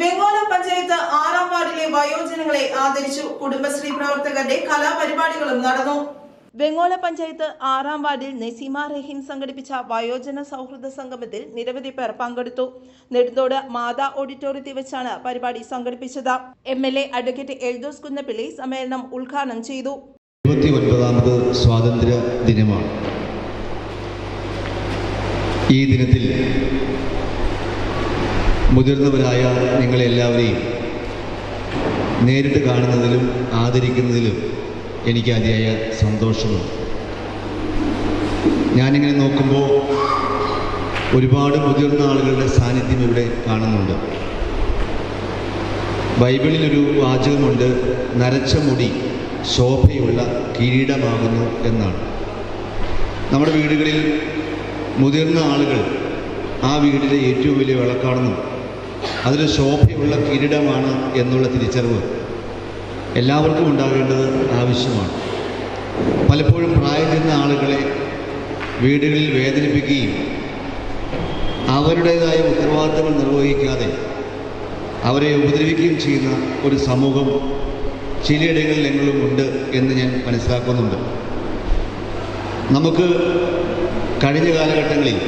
വെങ്ങോല പഞ്ചായത്ത് ആറാം വാർഡിലെ വയോജനങ്ങളെ ആദരിച്ചു കുടുംബശ്രീ പ്രവർത്തകരുടെ കലാപരിപാടികളും നടന്നു. വെങ്ങോല പഞ്ചായത്ത് ആറാം വാർഡിൽ നസീമ റഹീം സംഘടിപ്പിച്ച വയോജന സൗഹൃദ സംഗമത്തിൽ നിരവധി പേർ പങ്കെടുത്തു. നെടുന്തോട് മാതാ ഓഡിറ്റോറിയത്തിൽ വെച്ചാണ് പരിപാടി സംഘടിപ്പിച്ചത്. M L A advocate Eldhose Kunnappilly സമ്മേളനം ഉദ്ഘാടനം ചെയ്തു. സ്വാതന്ത്ര്യ ദിനമാണ് ഈ ദിനത്തിൽ മുതിർന്നവരായ നിങ്ങളെല്ലാവരെയും നേരിട്ട് കാണുന്നതിലും ആദരിക്കുന്നതിലും എനിക്ക് അതിയായ സന്തോഷമുണ്ട്. ഞാനിങ്ങനെ നോക്കുമ്പോൾ ഒരുപാട് മുതിർന്ന ആളുകളുടെ സാന്നിധ്യം ഇവിടെ കാണുന്നുണ്ട്. ബൈബിളിലൊരു വാചകമുണ്ട് നരച്ച മുടി ശോഭയുള്ള കിരീടമാകുന്നു എന്നാണ്. നമ്മുടെ വീടുകളിൽ മുതിർന്ന ആളുകൾ ആ വീടിലെ ഏറ്റവും വലിയ വിളക്കാണെന്നും അതൊരു ശോഭയുള്ള കിരീടമാണ് എന്നുള്ള തിരിച്ചറിവ് എല്ലാവർക്കും ഉണ്ടാകേണ്ടത് ആവശ്യമാണ്. പലപ്പോഴും പ്രായം ചെന്ന ആളുകളെ വീടുകളിൽ വേദനിപ്പിക്കുകയും അവരുടേതായ ഉത്തരവാദിത്തങ്ങൾ നിർവഹിക്കാതെ അവരെ ഉപദ്രവിക്കുകയും ചെയ്യുന്ന ഒരു സമൂഹം ചിലയിടങ്ങളിൽ എങ്കിലും ഉണ്ട് എന്ന് ഞാൻ മനസ്സിലാക്കുന്നുണ്ട്. നമുക്ക് കഴിഞ്ഞ കാലഘട്ടങ്ങളിൽ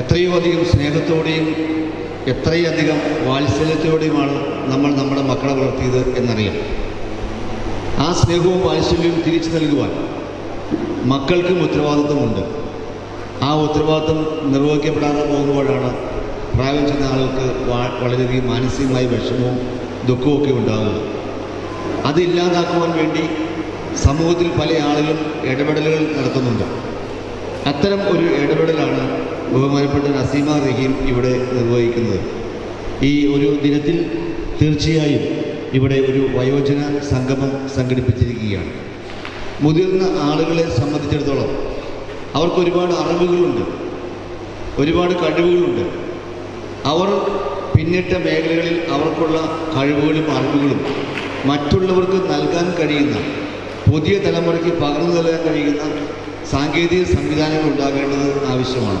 എത്രയോ അധികം സ്നേഹത്തോടെയും എത്രയധികം വാത്സല്യത്തോടെയുമാണ് നമ്മൾ നമ്മുടെ മക്കളെ വളർത്തിയത് എന്നറിയാം. ആ സ്നേഹവും വാത്സല്യവും തിരിച്ചു നൽകുവാൻ മക്കൾക്കും ഉത്തരവാദിത്വമുണ്ട്. ആ ഉത്തരവാദിത്വം നിർവഹിക്കപ്പെടാതെ പോകുമ്പോഴാണ് പ്രായം ചെന്ന ആളുകൾക്ക് വളരെയധികം മാനസികമായി വിഷമവും ദുഃഖവും ഒക്കെ ഉണ്ടാകുന്നത് അതില്ലാതാക്കുവാൻ വേണ്ടി സമൂഹത്തിൽ പല ആളുകളും ഇടപെടലുകൾ നടത്തുന്നുണ്ട്. അത്തരം ഒരു ഇടപെടലാണ് ബഹുമാനപ്പെട്ട നസീമ റഹീം ഇവിടെ നിർവഹിക്കുന്നത്. ഈ ഒരു ദിനത്തിൽ തീർച്ചയായും ഇവിടെ ഒരു വയോജന സംഗമം സംഘടിപ്പിച്ചിരിക്കുകയാണ്. മുതിർന്ന ആളുകളെ സംബന്ധിച്ചിടത്തോളം അവർക്ക് ഒരുപാട് അറിവുകളുണ്ട്. ഒരുപാട് കഴിവുകളുണ്ട്. അവർ പിന്നിട്ട മേഖലകളിൽ അവർക്കുള്ള കഴിവുകളും അറിവുകളും മറ്റുള്ളവർക്ക് നൽകാൻ കഴിയുന്ന പുതിയ തലമുറയ്ക്ക് പകർന്നു നൽകാൻ കഴിയുന്ന സാങ്കേതിക സംവിധാനങ്ങൾ ഉണ്ടാകേണ്ടത് ആവശ്യമാണ്.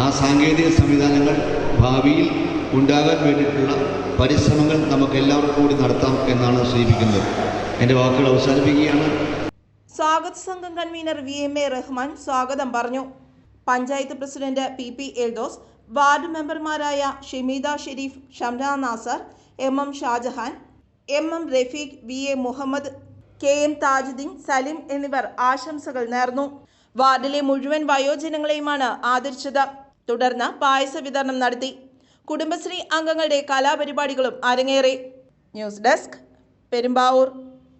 ആ സാങ്കേതിക സംവിധാനങ്ങൾ ഭാവിയിൽ ഉണ്ടാകാൻ വേണ്ടിയിട്ടുള്ള പരിശ്രമങ്ങൾ നമുക്ക് എല്ലാവർക്കും കൂടി നടത്താം എന്നാണ് സൂചിപ്പിക്കുന്നത്. എന്റെ വാക്കുകൾ അവസാനിപ്പിക്കുകയാണ്. സ്വാഗത സംഘം convener V M A Rahman സ്വാഗതം പറഞ്ഞു. Panchayat president P P Eldhose ward മെമ്പർമാരായ Shemeeda Sharif Shamna Nasar M M Shajahan M M Rafeeq V A Muhammad K M Thajudheen Salim എന്നിവർ ആശംസകൾ നേർന്നു. വാർഡിലെ മുഴുവൻ വയോജനങ്ങളെയുമാണ് ആദരിച്ചത്. തുടർന്ന് പായസ വിതരണം നടത്തി. കുടുംബശ്രീ അംഗങ്ങളുടെ കലാപരിപാടികളും അരങ്ങേറി. News desk Perumbavoor.